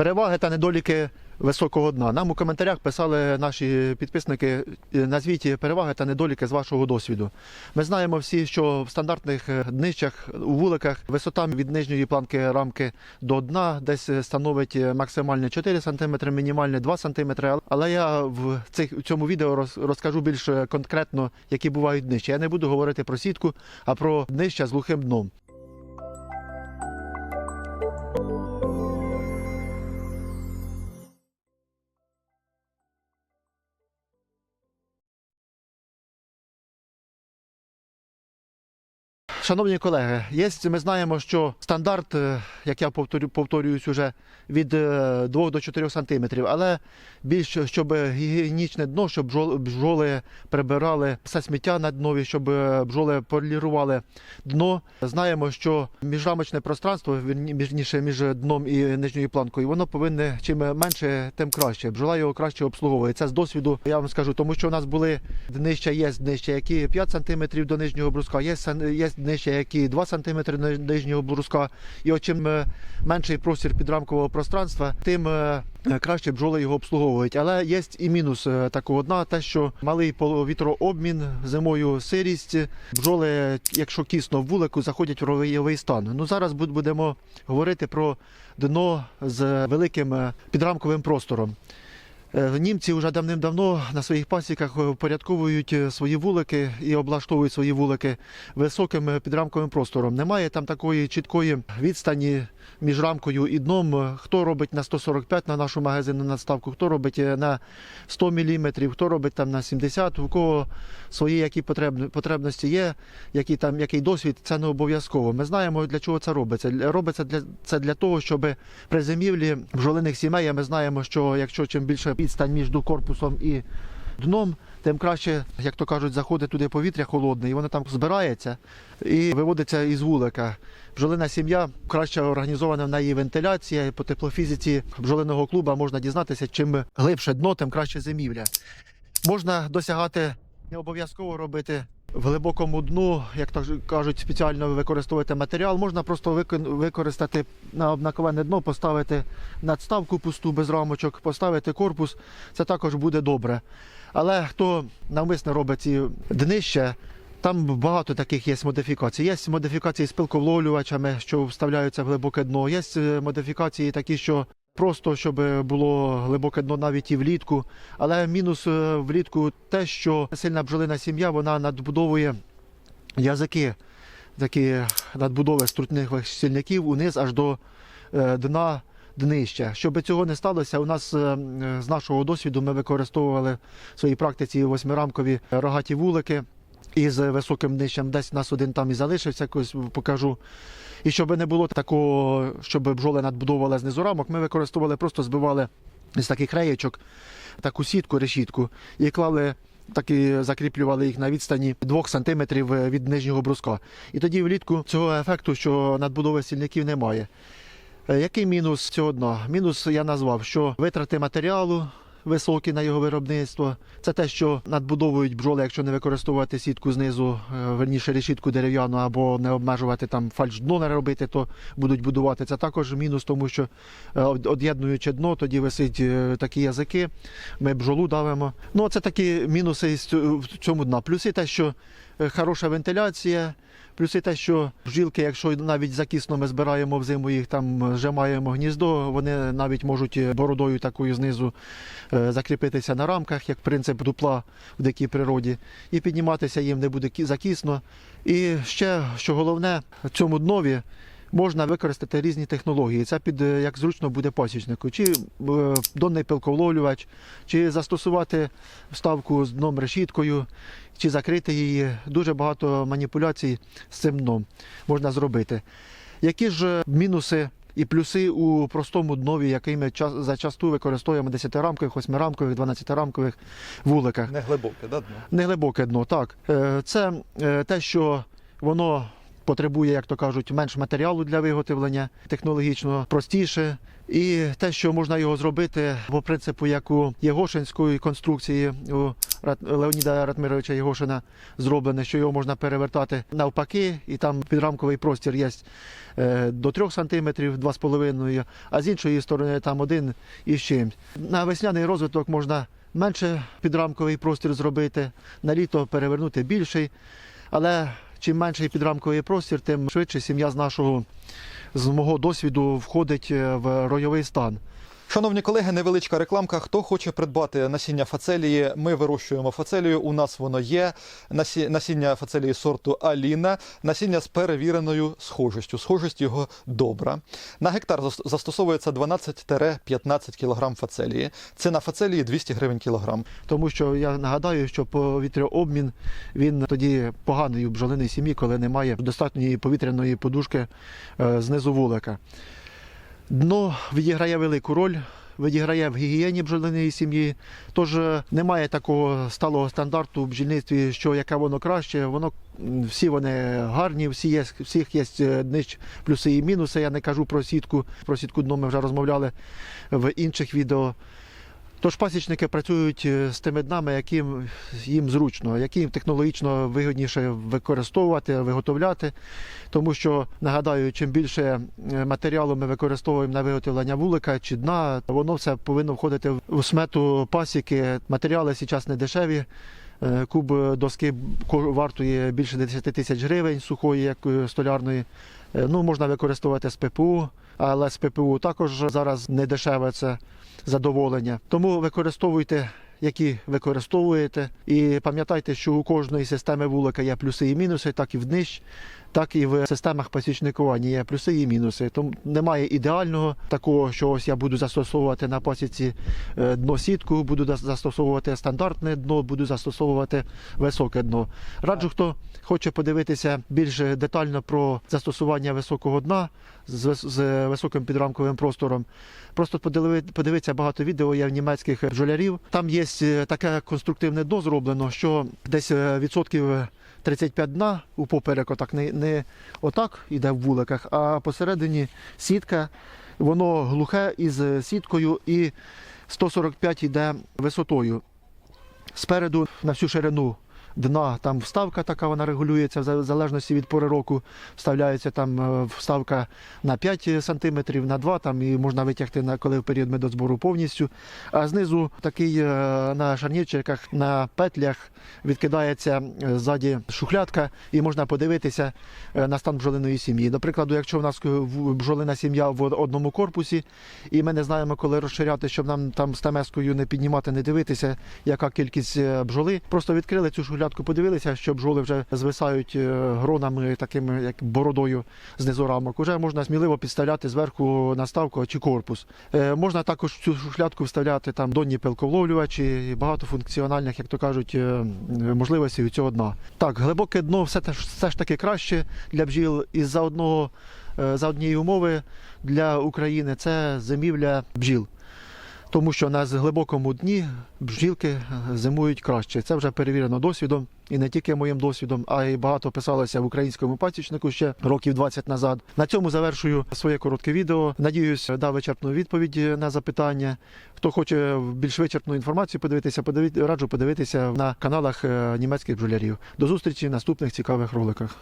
Переваги та недоліки високого дна. Нам у коментарях писали наші підписники, е, назвіть переваги та недоліки з вашого досвіду. Ми знаємо всі, що в стандартних е, днищах у вуликах висота від нижньої планки рамки до дна десь становить е, максимально 4 см, мінімальне 2 см. Але я в цих в цьому відео розкажу більш конкретно, які бувають днища. Я не буду говорити про сітку, а про днища з глухим дном. Шановні колеги, є, ми знаємо, що стандарт, е, як я повторю, повторююсь уже, від 2 до 4 сантиметрів, але більш щоб гігієнічне дно, щоб бджол- бджоли прибирали все сміття на днові, щоб е, бджоли полірували дно. Знаємо, що міжрамочне пространство, міжніше між дном і нижньою планкою, воно повинне чим менше, тим краще. Бджола його краще обслуговує. Це з досвіду. Я вам скажу, тому що у нас були днища, є днища, які 5 см до нижнього бруска, є, є днища, які 2 см нижнього бруска. І от чим е, менший простір підрамкового пространства, тим е, е, краще бджоли його обслуговують. Але є і мінус такого дна, те, що малий повітрообмін, зимою сирість, бджоли, якщо кісно в вулику, заходять в ровийовий стан. Ну зараз будемо говорити про дно з великим підрамковим простором. Е, Німці вже давним-давно на своїх пасіках е, впорядковують е, свої вулики і облаштовують свої вулики високим підрамковим простором. Немає там такої чіткої відстані між рамкою і дном. Хто робить на 145 на нашу магазинну надставку, хто робить на 100 мм, хто робить там на 70, у кого свої які потребності є, який там який досвід, це не обов'язково. Ми знаємо, для чого це робиться. Робиться для це для того, щоб при зимівлі бджолиних сімей ми знаємо, що якщо чим більше відстань між корпусом і дном, тим краще, як то кажуть, заходить туди повітря холодне, і воно там збирається і виводиться із вулика. Бжолина сім'я краще організована в неї вентиляція, по теплофізиці бжолиного клуба можна дізнатися, чим глибше дно, тим краще зимівля. Можна досягати не обов'язково робити в глибокому дну, як так кажуть, спеціально використовувати матеріал. Можна просто використати на обнаковане дно, поставити надставку пусту без рамочок, поставити корпус. Це також буде добре. Але хто навмисно робить ці днища, там багато таких є модифікацій. Є модифікації з пилковловлювачами, що вставляються в глибоке дно. Є е, модифікації такі, що просто щоб було глибоке дно навіть і влітку. Але мінус е, влітку те, що сильна бджолина сім'я вона надбудовує язики, такі надбудови струтневих сільників униз аж до е, дна днища. Щоб цього не сталося, у нас е, е, з нашого досвіду ми використовували в своїй практиці восьмирамкові рогаті вулики із високим днищем. Десь у нас один там і залишився, якось покажу. І щоб не було такого, щоб бджоли надбудовували знизу рамок, ми використовували, просто збивали з таких реєчок таку сітку, решітку і клали. Так і закріплювали їх на відстані 2 см від нижнього бруска. І тоді влітку цього ефекту, що надбудови сільників немає. Е, Який мінус цього дна? Мінус я назвав, що витрати матеріалу високі на його виробництво. Це те, що надбудовують бджоли, якщо не використовувати сітку знизу, е, верніше решітку дерев'яну або не обмежувати там фальш дно не робити, то будуть будувати. Це також мінус, тому що е, од'єднуючи дно, тоді висить е, такі язики, ми бджолу давимо. Ну, це такі мінуси в цьому дна. Плюси те, що хороша вентиляція. Плюс і те, що бжілки, якщо навіть закісно ми збираємо взиму, їх там зжимаємо гніздо, вони навіть можуть е, бородою такою знизу е, закріпитися на рамках, як принцип дупла в дикій природі, і підніматися їм не буде закисно. І ще, що головне, в цьому днові можна використати різні технології. Це під е, як зручно буде пасічнику, чи е, донний пилковловлювач, чи застосувати вставку з дном решіткою, чи закрити її. Дуже багато маніпуляцій з цим дном можна зробити. Які ж мінуси і плюси у простому днові, який ми ча- зачасту використовуємо 10-рамкових, 8-рамкових, 12-рамкових вуликах? Не глибоке, да, дно? Неглибоке дно, так. Е, Це е, те, що воно потребує, як то кажуть, менш матеріалу для виготовлення, технологічно простіше. І те, що можна його зробити по принципу, як у Єгошинської конструкції у Леоніда Ратмировича Єгошина зроблене, що його можна перевертати навпаки, і там підрамковий простір є е, до 3 см, 2,5 а з іншої сторони там один і з чимсь. На весняний розвиток можна менше підрамковий простір зробити, на літо перевернути більший. Але чим менший підрамковий простір, тим швидше сім'я з нашого, з мого досвіду, входить е, в ройовий стан. Шановні колеги, невеличка рекламка. Хто хоче придбати насіння фацелії, ми вирощуємо фацелію. У нас воно є. Насі- Насіння фацелії сорту Аліна, насіння з перевіреною схожістю. Схожість його добра. На гектар застосовується 12-15 кг фацелії. Ціна фацелії 200 гривень кілограм. Тому що я нагадаю, що повітряобмін він тоді поганий у бджолиній сім'ї, коли немає достатньої повітряної подушки е, знизу вулика. Дно відіграє велику роль. Відіграє в гігієні бджолиної сім'ї, тож е, немає такого сталого стандарту в бджільництві, що яке воно краще. Воно всі вони гарні, всі є, всіх є е, плюси і мінуси. Я не кажу про сітку. Про сітку дно ми вже розмовляли в інших відео. Тож пасічники працюють е, з тими днами, яким їм зручно, які їм технологічно вигідніше використовувати, виготовляти. Тому що нагадаю, чим більше е, матеріалу ми використовуємо на виготовлення вулика чи дна, воно все повинно входити в смету пасіки. Матеріали зараз не дешеві. Е, Куб доски вартує більше 10 тисяч гривень сухої, як столярної. Ну, можна використовувати з ППУ, але з ППУ також зараз не дешеве це задоволення. Тому використовуйте, які використовуєте, і пам'ятайте, що у кожної системи вулика є плюси і мінуси, так і в днищ, так і в системах пасічникування є плюси і мінуси. Тому немає ідеального такого, що ось я буду застосовувати на пасіці е, дно сітку, буду застосовувати стандартне дно, буду застосовувати високе дно. Раджу, хто хоче подивитися більш детально про застосування високого дна з, високим підрамковим простором. Просто подиви- подивитися багато відео є в німецьких бджолярів. Там є е, таке конструктивне дно зроблено, що десь е, відсотків 35 дна у поперек, отак не, не отак іде в вуликах, а посередині сітка, воно глухе із сіткою і 145 йде висотою. Спереду на всю ширину дна там вставка така, вона регулюється в залежності від пори року. Вставляється там е, вставка на 5 см, на 2 там, і можна витягти на коли в період медозбору повністю. А знизу такий е, на шарнірчиках, на петлях відкидається е, ззаді шухлядка, і можна подивитися е, на стан бджолиної сім'ї. До прикладу, якщо в нас е, бджолина сім'я в одному корпусі, і ми не знаємо, коли розширяти, щоб нам там стамескою не піднімати, не дивитися, яка кількість е, бджоли. Просто відкрили цю шухлядку, подивилися, що бджоли вже звисають е, гронами, такими як бородою знизу рамок. Уже можна сміливо підставляти зверху наставку чи корпус. Е, Можна також в цю шухлядку вставляти там донні пилковловлювачі багато функціональних, як то кажуть, е, можливостей у цього дна. Так, глибоке дно все, все ж таки краще для бджіл із-за одного е, за однієї умови для України це зимівля бджіл. Тому що на глибокому дні бджілки е, зимують краще. Це вже перевірено досвідом, і не тільки моїм досвідом, а й багато писалося в українському пасічнику ще років 20 назад. На цьому завершую своє коротке відео. Надіюсь, дав вичерпну відповідь на запитання. Хто хоче більш вичерпну інформацію подивитися, подиві- раджу подивитися на каналах е, німецьких бджолярів. До зустрічі в наступних цікавих роликах.